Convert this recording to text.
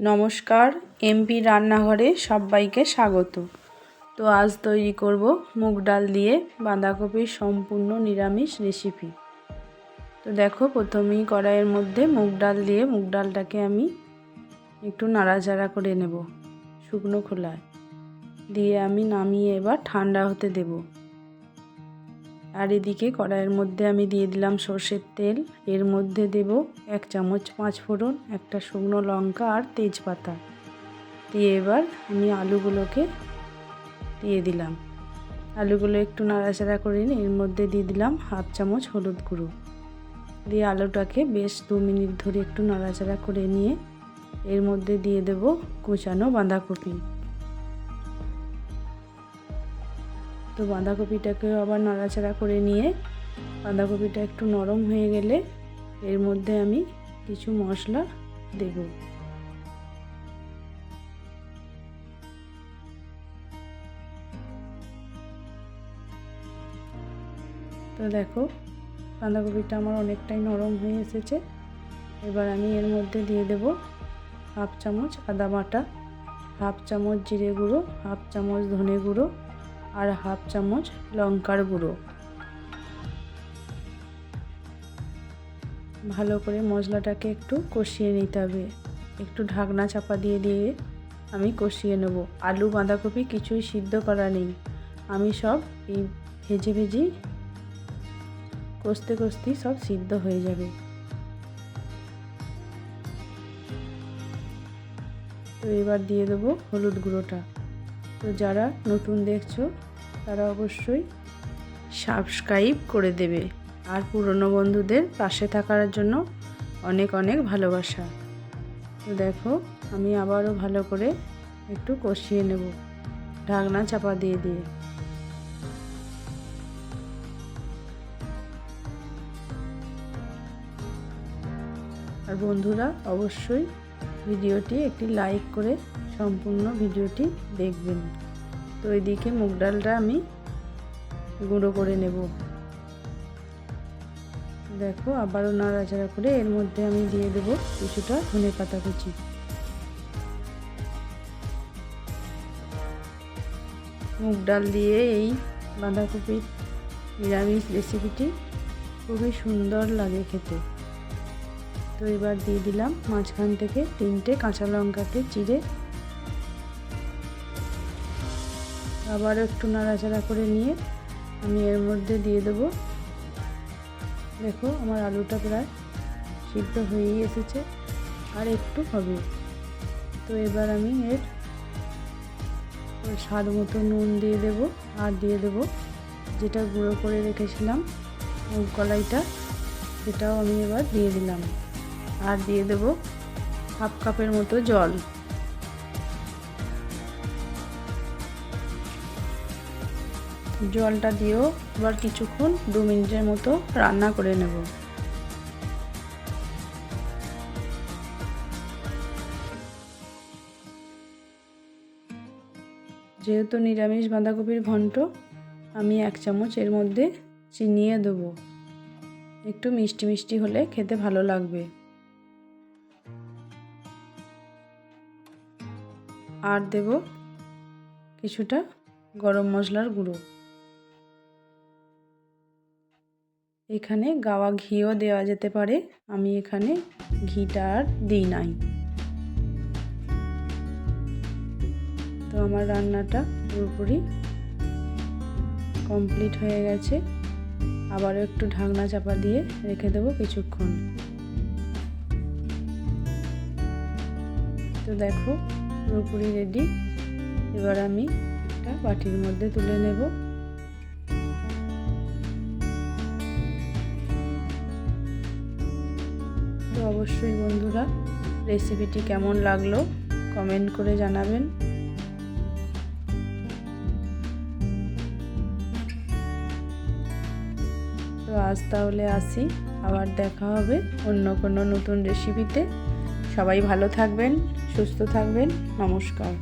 নমস্কার, এমপি রান্নাঘরে সবাইকে স্বাগত। তো আজ তৈরি করব মুগ ডাল দিয়ে বাঁধাকপির সম্পূর্ণ নিরামিষ রেসিপি। তো দেখো, প্রথমেই কড়াইয়ের মধ্যে মুগ ডাল দিয়ে মুগ ডালটাকে আমি একটু নাড়াচাড়া করে নেব শুকনো খোলায়। দিয়ে আমি নামিয়ে এবার ঠান্ডা হতে দেবো। আর এদিকে কড়াইয়ের মধ্যে আমি দিয়ে দিলাম সর্ষের তেল। এর মধ্যে দেব এক চামচ পাঁচ ফোড়ন, একটা শুকনো লঙ্কা আর তেজপাতা। দিয়ে এবার আমি আলুগুলোকে দিয়ে দিলাম। আলুগুলো একটু নাড়াচাড়া করে নিয়ে এর মধ্যে দিয়ে দিলাম হাফ চামচ হলুদ গুঁড়ো। দিয়ে আলুটাকে বেশ দু মিনিট ধরে একটু নাড়াচাড়া করে নিয়ে এর মধ্যে দিয়ে দেব কুচানো বাঁধাকপি। তো বাঁধাকপিটাকে আবার নাড়াচাড়া করে নিয়ে বাঁধাকপিটা একটু নরম হয়ে গেলে এর মধ্যে আমি কিছু মশলা দেব। তো দেখো, বাঁধাকপিটা আমার অনেকটাই নরম হয়ে এসেছে। এবার আমি এর মধ্যে দিয়ে দেব হাফ চামচ আদা বাটা, হাফ চামচ জিরে গুঁড়ো, হাফ চামচ ধনে গুঁড়ো আর হাফ চামচ লঙ্কার গুঁড়ো। ভালো করে মশলাটাকে একটু কষিয়ে নিতে হবে। একটু ঢাকনা চাপা দিয়ে দিয়ে আমি কষিয়ে নেব। আলু বাঁধাকপি কিছুই সিদ্ধ করা নেই। আমি সব এই ভেজে ভেজে কষতে কষতেই সব সিদ্ধ হয়ে যাবে। তো এবার দিয়ে দেবো হলুদ গুঁড়োটা। তো যারা নতুন দেখছ, তারা অবশ্যই সাবস্ক্রাইব করে দেবে। আর পুরনো বন্ধুদের পাশে থাকার জন্য অনেক অনেক ভালোবাসা। তো দেখো, আমি আবারও ভালো করে একটু কষিয়ে নেব। ঢাকনা চাপা দিয়ে দিয়ে। আর বন্ধুরা, অবশ্যই ভিডিওটি একটি লাইক করে সম্পূর্ণ ভিডিওটি দেখবেন। তো এদিকে মুগ ডালটা আমি গুঁড়ো করে নেব। দেখো আবারও নাড়াচাড়া করে এর মধ্যে আমি দিয়ে দেব কিছুটা ধনে পাতা কুচি। মুগ ডাল দিয়ে এই বাঁধাকপির নিরামিষ রেসিপিটি খুবই সুন্দর লাগে খেতে। তো এবার দিয়ে দিলাম মাঝখান থেকে তিনটে কাঁচা লঙ্কাকে চিড়ে আবার একটু নাড়াচাড়া করে নিয়ে আমি এর মধ্যে দিয়ে দেবো। দেখো আমার আলুটা প্রায় সিদ্ধ হয়েই এসেছে, আর একটু হবে। তো এবার আমি এর স্বাদ মতো নুন দিয়ে দেব, আর দিয়ে দেব যেটা গুঁড়ো করে রেখেছিলাম কলাইটা, সেটাও আমি এবার দিয়ে দিলাম। আর দিয়ে দেব হাফ কাপের মতো জল। জলটা দিয়েও এবার কিছুক্ষণ দু মিনিটের মতো রান্না করে নেব। যেহেতু নিরামিষ বাঁধাকপির ঘন্ট, আমি এক চামচ এর মধ্যে চিনিয়ে দেবো। একটু মিষ্টি মিষ্টি হলে খেতে ভালো লাগবে। আর দেব কিছুটা গরম মশলার গুঁড়ো। এখানে গাওয়া ঘিও দেওয়া যেতে পারে। আমি এখানে ঘিটা আর দিই নাই। তো আমার রান্নাটা পুরোপুরি কমপ্লিট হয়ে গেছে। আবারও একটু ঢাকনা চাপা দিয়ে রেখে দেবো কিছুক্ষণ। তো দেখো পুরোপুরি রেডি এবার আমি একটা বাটির মধ্যে তুলে নেব। অবশ্যই বন্ধুরা রেসিপিটি কেমন লাগল কমেন্ট করে জানাবেন। তো আজ তাহলে আসি, আবার দেখা হবে অন্য কোনো নতুন রেসিপিতে সবাই ভালো থাকবেন, সুস্থ থাকবেন, নমস্কার।